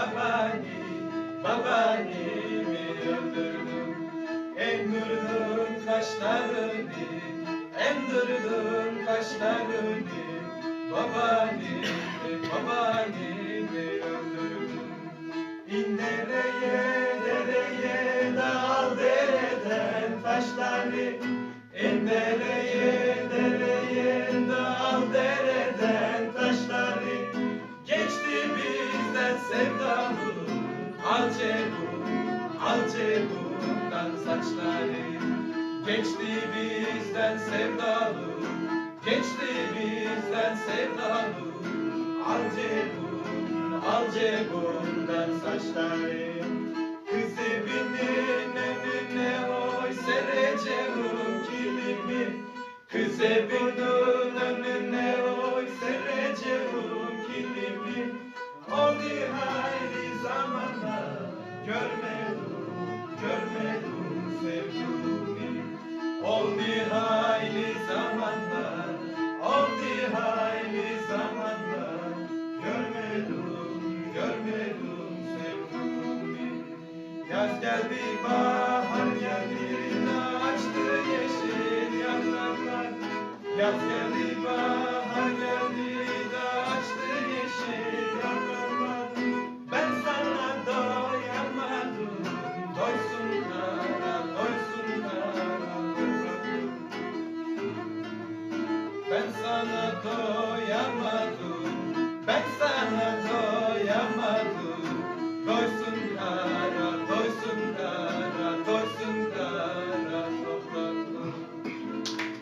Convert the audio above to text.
Babani, babanimi öldürdün Endürdün kaşlarını, endürdün kaşlarını Babanimi, babanimi öldürdün İn dereye, dereye, dal dereden taşları İn dereye sevdalı Al cebun, al cebundan saçları. Geçti bizden sevdalı Geçti bizden sevdalı. Al cebun, al cebundan saçları. Kız evinin önüne oy sereceğim kilimi Kız evinin görmedim, görmedim sevduğumu Oldu hayli zamanda, oldu hayli zamanda. Görmedim, görmedim sevduğumu Yaz geldi, bahar geldi, açtı yeşil yapraklar Yaz geldi, bahar geldi, Ben sana doyamadım